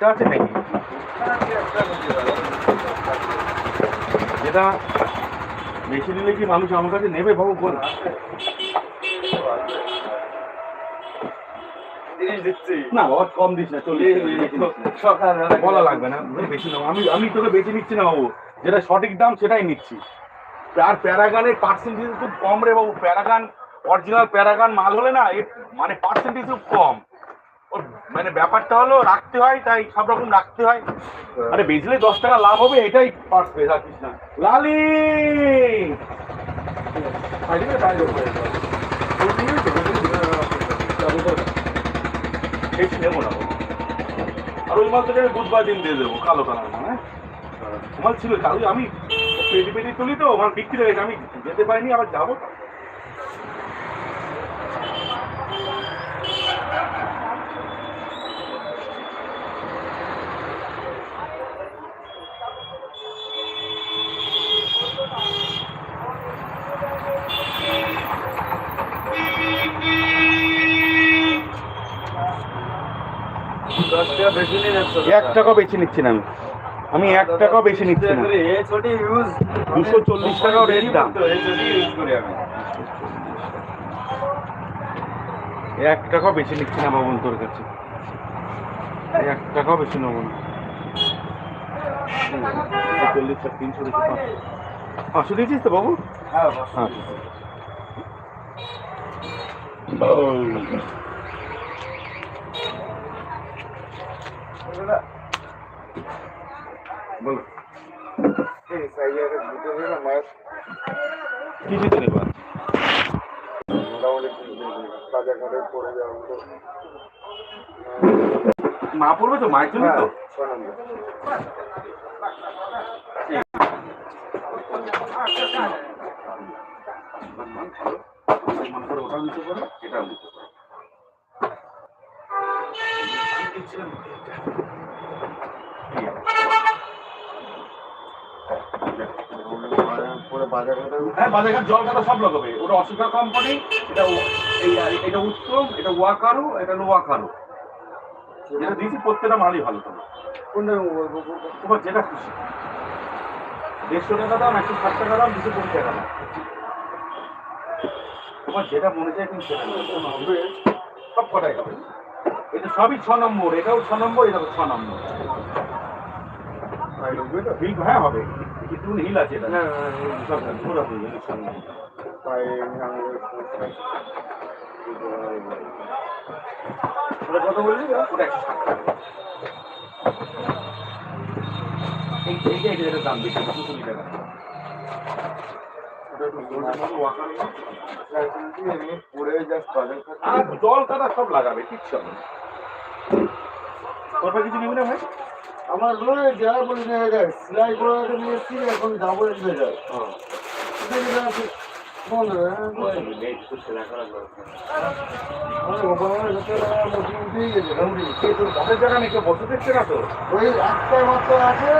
আছে নাকি যেটা বেশি নিলে কি মানুষ আমার কাছে নেবে বাবু বল। দিচ্ছি। না বাবা কম দিস না চল্লিশ বলা লাগবে না বেশি আমি আমি তোকে বেশি নিচ্ছি না বাবু। যেটা সঠিক দাম সেটাই নিচ্ছি। আর প্যারাগানের পার্সেন্টেজ খুব কম রে বাবু। প্যারাগান অরিজিনাল প্যারাগান মাল হলে না মানে পার্সেন্টেজ খুব কম। মানে ব্যাপারটা হলো রাখতে হয়, তাই সব রকম রাখতে হয়। আরে বেচলে দশ টাকা লাভ হবে, এটাই পার্স লালি! না আর ওই মাল তোকে বুধবার দিন দিয়ে দেবো, কালো কালার হ্যাঁ? মাল ছিল কালকে আমি পেটি পেটি তুলি তো আমার বিক্রি হয়ে গেছে, আমি যেতে পারিনি, আবার যাব এক টাকা বেশি নিচ্ছি না আমি। আমি এক টাকাও বেশি নিচ্ছি না। দুশো চল্লিশ টাকাও রেট দাম। এক টাকাও বেশি নিচ্ছি না বাবন তোর কাছে। এক টাকাও বেশি নেব না। চল্লিশ তিনশো পাঁচশো দিয়েছিস তো বাবু? হ্যাঁ বলো কি দিতে নেবা মা পড়বে তো মায়ের জন্য তো মনে ওটাও নিতে পারো বাজারঘাট জল খাতা সব লাগাবে। ওটা অস্বীকার কোম্পানি এটা এটা উত্তম এটা ওয়াকারু এটা নোয়াকারু যেটা দিয়েছি প্রত্যেকটা মালই ভালো তোমার। তোমার যেটা খুশি। দেড়শো টাকা দাম একশো ষাট টাকা দাম দুশো কুড়ি টাকা দাম। তোমার যেটা মনে চায় তুমি সেটা। হবে সব কটাই হবে। এটা সবই ছ নম্বর এটাও ছ নম্বর এটাও ছ নম্বর। হিল হ্যাঁ হবে। হিল আছে এটা। হয়ে নম্বর। ওটা কত বললি? ওটা একশো ষাট টাকা। এই এইটা এইটা এটার দাম বেশি দুশো কুড়ি টাকা। আর জল কাদা সব লাগাবে। কিছু নেবে না ভাই? আমার রোজ যারা বলি না যায় সেলাই করে নিয়ে এসছি এখন যাব এসে যায় কে জায়গা নেই কেউ বসে দেখছে না তো? ওই একটাই মাত্র আছে।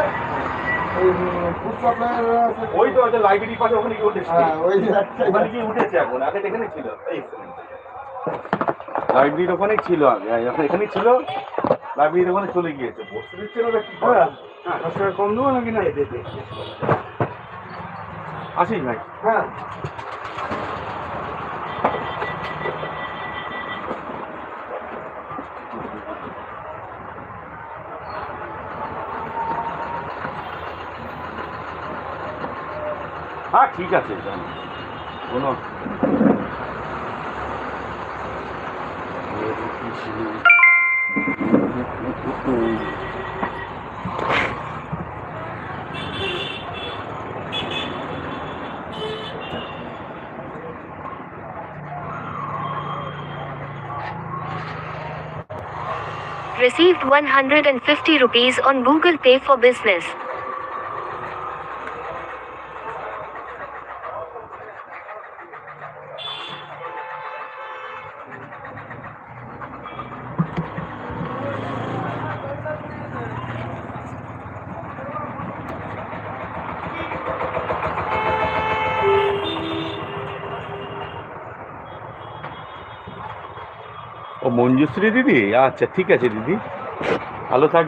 ওই তো আছে লাইব্রেরির পাশে ওখানে কি উঠেছে। হ্যাঁ ওখানে গিয়ে উঠেছে এখন আগে এখানে ছিল। লাইব্রেরির ওখানে ছিল আগে এখন এখানেই ছিল লাইব্রেরির ওখানে চলে গিয়েছে। বসে দিচ্ছে না কি হ্যাঁ কম দেবো নাকি না? আসিস ভাই। হ্যাঁ। হ্যাঁ ঠিক আছে যান কোনো Received 150 rupees on Google Pay for Business. Manjushree দিদি? আচ্ছা ঠিক আছে দিদি। ভালো থাক